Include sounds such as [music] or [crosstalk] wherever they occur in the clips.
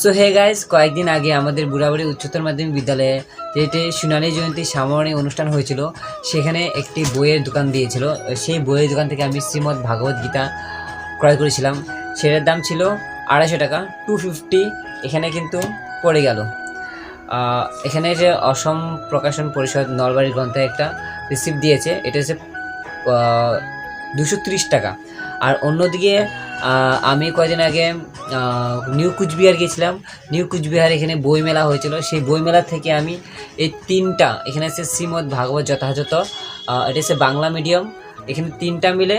So hey guys কয়েকদিন আগে আমাদের বুড়াবাড়ি উচ্চতর মাধ্যমিক বিদ্যালয়ে যেটি সোনালী জয়ন্তী সামরণী অনুষ্ঠান হয়েছিল, সেখানে একটি বইয়ের দোকান দিয়েছিল। সেই বইয়ের দোকান থেকে আমি শ্রীমদ্ ভাগবত গীতা ক্রয় করেছিলাম। সেটার দাম ছিল আড়াইশো টাকা টু ফিফটি এখানে কিন্তু পড়ে গেল। এখানে যে অসম প্রকাশন পরিষদ নলবাড়ির গ্রন্থে একটা রিসিপ্ট দিয়েছে, এটা হচ্ছে দুশো টাকা। আর অন্যদিকে আমি কয়েকদিন আগে নিউ কুচবিহার গেছিলাম নিউ কুচবিহার এখানে বইমেলা হয়েছিল। সেই বইমেলা থেকে আমি এই তিনটা, এখানে আছে শ্রীমদ ভাগবত যথাযথ এটা হচ্ছে বাংলা মিডিয়াম এখানে তিনটা মিলে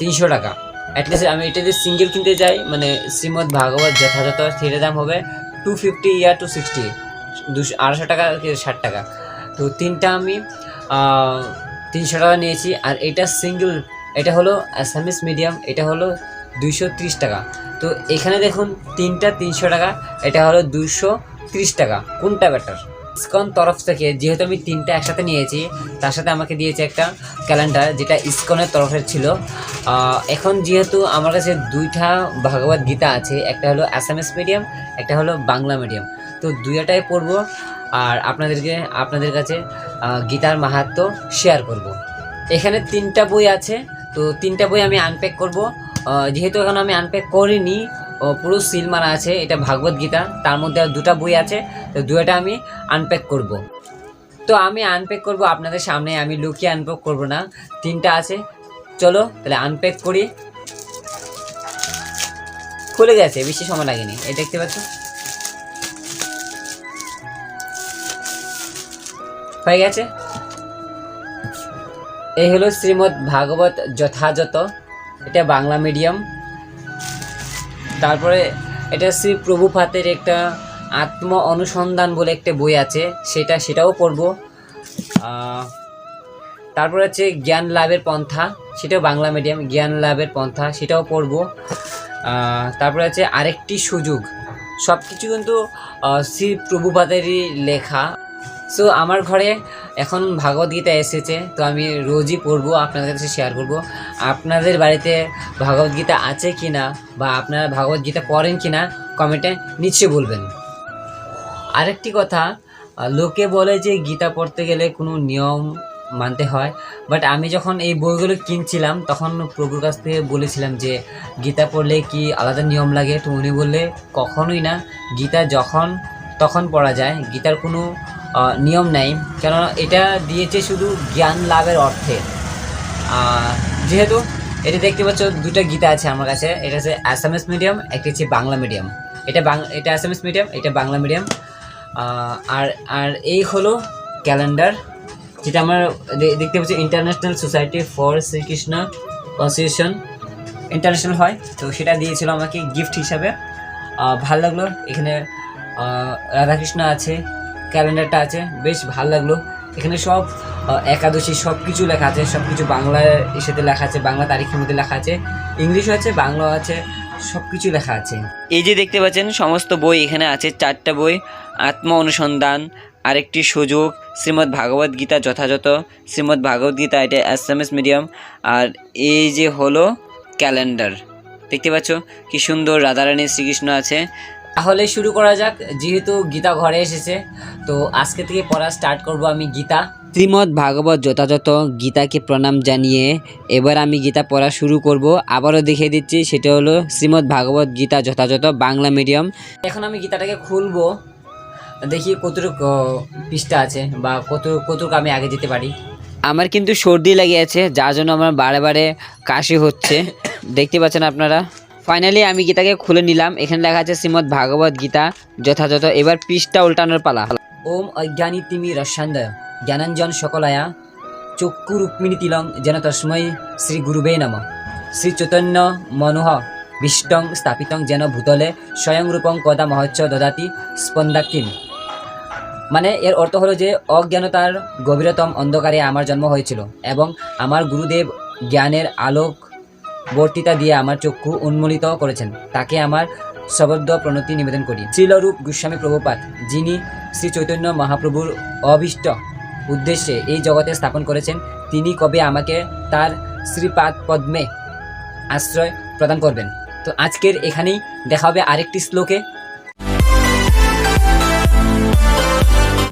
তিনশো টাকা। অ্যাটলিস্ট আমি এটা যদি সিঙ্গেল কিনতে যাই মানে শ্রীমদ ভাগবত যথাযথ, সেটার দাম হবে two fifty or two sixty দুশো, আড়াইশো টাকা ষাট টাকা। তো তিনটা আমি তিনশো টাকা নিয়েছি। আর এটা সিঙ্গেল এটা হলো অ্যাসামিস মিডিয়াম এটা হলো দুইশো ত্রিশ টাকা। তো এখানে দেখুন, তিনটা তিনশো টাকা, এটা হলো দুশো ত্রিশ টাকা। কোনটা বেটার ইসকন তরফ থেকে, যেহেতু আমি তিনটা একসাথে নিয়েছি, তার সাথে আমাকে দিয়েছে একটা ক্যালেন্ডার যেটা ইসকনের তরফের ছিল। এখন যেহেতু আমার কাছে দুইটা ভাগবত গীতা আছে, একটা হলো অ্যাসামিস মিডিয়াম একটা হলো বাংলা মিডিয়াম তো দুইটাই পড়ব, আর আপনাদেরকে, আপনাদের কাছে গীতার মাহাত্ম শেয়ার করব। এখানে তিনটা বই আছে, তো তিনটা বই আমি আনপ্যাক করব। যেহেতু এখন আমি আনপ্যাক করিনি পুরো সিল মারা আছে, এটা ভাগবত গীতা, তার মধ্যে দুটা বই আছে, তো দুটা আমি আনপ্যাক করব। তো আমি আনপ্যাক করব আপনাদের সামনে, আমি লুকিয়ে আনপ্যাক করব না, তিনটা আছে, চলো তাহলে আনপ্যাক করি। খুলে গেছে, বেশি সময় লাগেনি, এই দেখতে পাচ্ছ? হয়ে গেছে। এই হলো শ্রীমদ্ ভাগবত যথাযথ। এটা বাংলা মিডিয়াম। তারপরে এটা শ্রী প্রভুপাতের একটা আত্ম অনুসন্ধান বলে একটা বই আছে, সেটা, সেটাও পড়ব। তারপরে হচ্ছে জ্ঞান লাভের পন্থা, সেটাও বাংলা মিডিয়াম, জ্ঞান লাভের পন্থা, সেটাও পড়ব। তারপরে হচ্ছে আরেকটি সুযোগ। সব কিছু কিন্তু শ্রী প্রভুপাতেরই লেখা। সো আমার ঘরে এখন ভাগবত গীতা এসেছে, তো আমি রোজই পড়ব, আপনাদের কাছে শেয়ার করব। আপনাদের বাড়িতে ভাগবত গীতা আছে কি না বা আপনারা ভাগবত গীতা পড়েন কি না কমেন্টে নিশ্চয়ই বলবেন। আরেকটি কথা লোকে বলে যে গীতা পড়তে গেলে কোনো নিয়ম মানতে হয় বাট আমি যখন এই বইগুলো কিনছিলাম, তখন প্রভুর কাছ থেকে বলেছিলাম যে, গীতা পড়লে কি আলাদা নিয়ম লাগে? তো উনি বললে, কখনোই না। গীতা যখন, তখন পড়া যায়। গীতার কোনো নিয়ম নেই। কেননা এটা দিয়েছে শুধু জ্ঞান লাভের অর্থে। যেহেতু এটা দেখতে পাচ্ছ দুটো গীতা আছে আমার কাছে। এটা হচ্ছে অ্যাসামিস মিডিয়াম একটি হচ্ছে বাংলা মিডিয়াম এটা এটা অ্যাসামিস মিডিয়াম এটা বাংলা মিডিয়াম আর আর এই হলো ক্যালেন্ডার যেটা আমার দেখতে পাচ্ছি international society for Srikrishna constitution international হয়, তো সেটা দিয়েছিল আমাকে গিফট হিসাবে। ভালো লাগল, এখানে রাধাকৃষ্ণ আছে ক্যালেন্ডারটা আছে, বেশ ভালো লাগল। এখানে সব একাদশী সব কিছু লেখা আছে সব কিছু বাংলার সাথে লেখা আছে, বাংলা তারিখের মধ্যে লেখা আছে, ইংলিশও আছে, বাংলাও আছে সব কিছু লেখা আছে। এই যে দেখতে পাচ্ছেন, সমস্ত বই এখানে আছে, চারটা বই, আত্ম অনুসন্ধান, আরেকটি সুযোগ, শ্রীমদ্ ভাগবত গীতা যথাযথ, শ্রীমদ্ ভাগবত গীতা, এটা এস মিডিয়াম, আর এই যে হলো ক্যালেন্ডার। দেখতে পাচ্ছ, কি সুন্দর রাধারানী শ্রীকৃষ্ণ আছে তাহলে শুরু করা যাক যেহেতু গীতা ঘরে এসেছে তো আজকে থেকে পড়া স্টার্ট করব আমি গীতা। শ্রীমদ্ ভাগবত যথাযথ গীতাকে প্রণাম জানিয়ে এবার আমি গীতা পড়া শুরু করব। আবারও দেখিয়ে দিচ্ছি সেটা হলো শ্রীমদ্ ভাগবত গীতা যথাযথ বাংলা মিডিয়াম এখন আমি গীতাটাকে খুলবো দেখি কতটুক পৃষ্ঠা আছে বা কত কতটুক আমি আগে যেতে পারি। আমার কিন্তু সর্দি লেগে আছে যার জন্য আমার বারে বারে কাশি হচ্ছে। [coughs] দেখতে পাচ্ছেন আপনারা? ফাইনালি আমি গীতাকে খুলে নিলাম। এখানে লেখা আছে শ্রীমদ্ ভাগবত গীতা, যথাযথ। এবার পৃষ্ঠা উল্টানোর পালা। ওম অজ্ঞানী তিমি রসান্দয় জ্ঞানাঞ্জন সকলায়া, চক্ষু রুক্মিণী তিলং যেন তস্মৈ শ্রী গুরুবে নম। শ্রী চৈতন্য মনোহ বিষ্টং স্থাপিতং যেন ভূতলে, স্বয়ং রূপং কদা মহোচ্চ দদাতি স্পন্দাকিম মানে এর অর্থ হলো যে, অজ্ঞানতার গভীরতম অন্ধকারে আমার জন্ম হয়েছিল এবং আমার গুরুদেব জ্ঞানের আলোক বর্তিতা দিয়ে আমার চক্ষু উন্মোলিত করেছেন। তাকে আমার শবদ্ধ প্রণতি নিবেদন করি। শ্রীলরূপ গোস্বামী প্রভুপাত, যিনি শ্রী চৈতন্য মহাপ্রভুর অভীষ্ট উদ্দেশ্যে এই জগতে স্থাপন করেছেন, তিনি কবে আমাকে তার শ্রীপাদ পদ্মে আশ্রয় প্রদান করবেন? তো আজকের এখানেই দেখা হবে আরেকটি শ্লোকে।